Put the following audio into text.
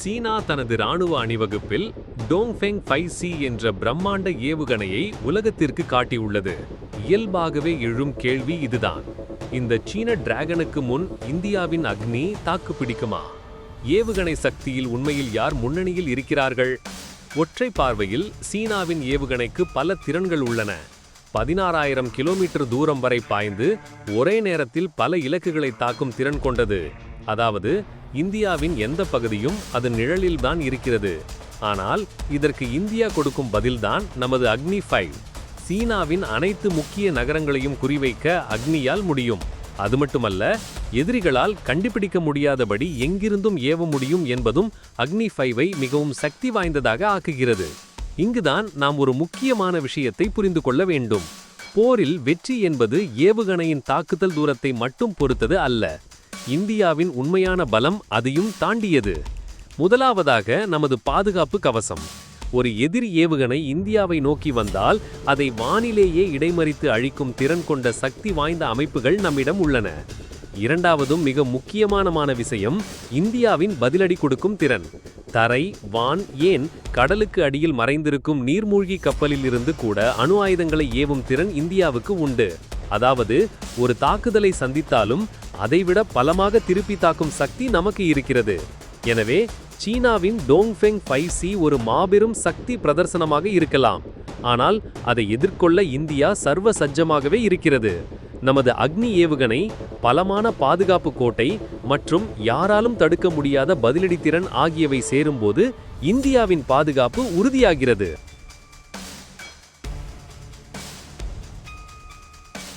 சீனா தனது ராணுவ அணிவகுப்பில் டோங்ஃபெங் ஃபைவ் சி என்ற பிரம்மாண்ட ஏவுகணையை உலகத்திற்கு காட்டியுள்ளது. இயல்பாகவே எழும் கேள்வி இதுதான். இந்த சீன டிராகனுக்கு முன் இந்தியாவின் அக்னி தாக்கு பிடிக்குமா? ஏவுகணை சக்தியில் உண்மையில் யார் முன்னணியில் இருக்கிறார்கள்? ஒற்றை பார்வையில் சீனாவின் ஏவுகணைக்கு பல திறன்கள் உள்ளன. பதினாறாயிரம் கிலோமீட்டர் தூரம் வரை பாய்ந்து ஒரே நேரத்தில் பல இலக்குகளை தாக்கும் திறன் கொண்டது. அதாவது இந்தியாவின் எந்த பகுதியும் அது நிழலில்தான் இருக்கிறது. ஆனால் இதற்கு இந்தியா கொடுக்கும் பதில்தான் நமது அக்னி ஃபைவ். சீனாவின் அனைத்து முக்கிய நகரங்களையும் குறிவைக்க அக்னியால் முடியும். அது மட்டுமல்ல எதிரிகளால் கண்டுபிடிக்க முடியாதபடி எங்கிருந்தும் ஏவ முடியும் என்பதும் அக்னி ஃபைவை மிகவும் சக்தி வாய்ந்ததாக ஆக்குகிறது. இங்குதான் நாம் ஒரு முக்கியமான விஷயத்தை புரிந்து கொள்ள வேண்டும். போரில் வெற்றி என்பது ஏவுகணையின் தாக்குதல் தூரத்தை மட்டும் பொறுத்தது அல்ல. இந்தியாவின் உண்மையான பலம் அதையும் தாண்டியது. முதலாவதாக நமது பாதுகாப்பு கவசம். ஒரு எதிரி ஏவுகணை இந்தியாவை நோக்கி வந்தால் அதை வானிலேயே இடைமறித்து அழிக்கும் திறன் கொண்ட சக்தி வாய்ந்த அமைப்புகள் நம்மிடம் உள்ளன. இரண்டாவதும் மிக முக்கியமானமான விஷயம் இந்தியாவின் பதிலடி கொடுக்கும் திறன். தரை வான் ஏன் கடலுக்கு அடியில் மறைந்திருக்கும் நீர்மூழ்கி கப்பலில் இருந்து கூட அணு ஆயுதங்களை ஏவும் திறன் இந்தியாவுக்கு உண்டு. அதாவது ஒரு தாக்குதலை சந்தித்தாலும் அதைவிட பலமாக திருப்பி தாக்கும் சக்தி நமக்கு இருக்கிறது. எனவே சீனாவின் டோங்ஃபெங் ஃபைவ் சி ஒரு மாபெரும் சக்தி பிரதர்சனமாக இருக்கலாம். ஆனால் அதை எதிர்கொள்ள இந்தியா சர்வ சஜ்ஜமாகவே இருக்கிறது. நமது அக்னி ஏவுகணை பலமான பாதுகாப்பு கோட்டை மற்றும் யாராலும் தடுக்க முடியாத பதிலடி திறன் ஆகியவை சேரும்போது இந்தியாவின் பாதுகாப்பு உறுதியாகிறது.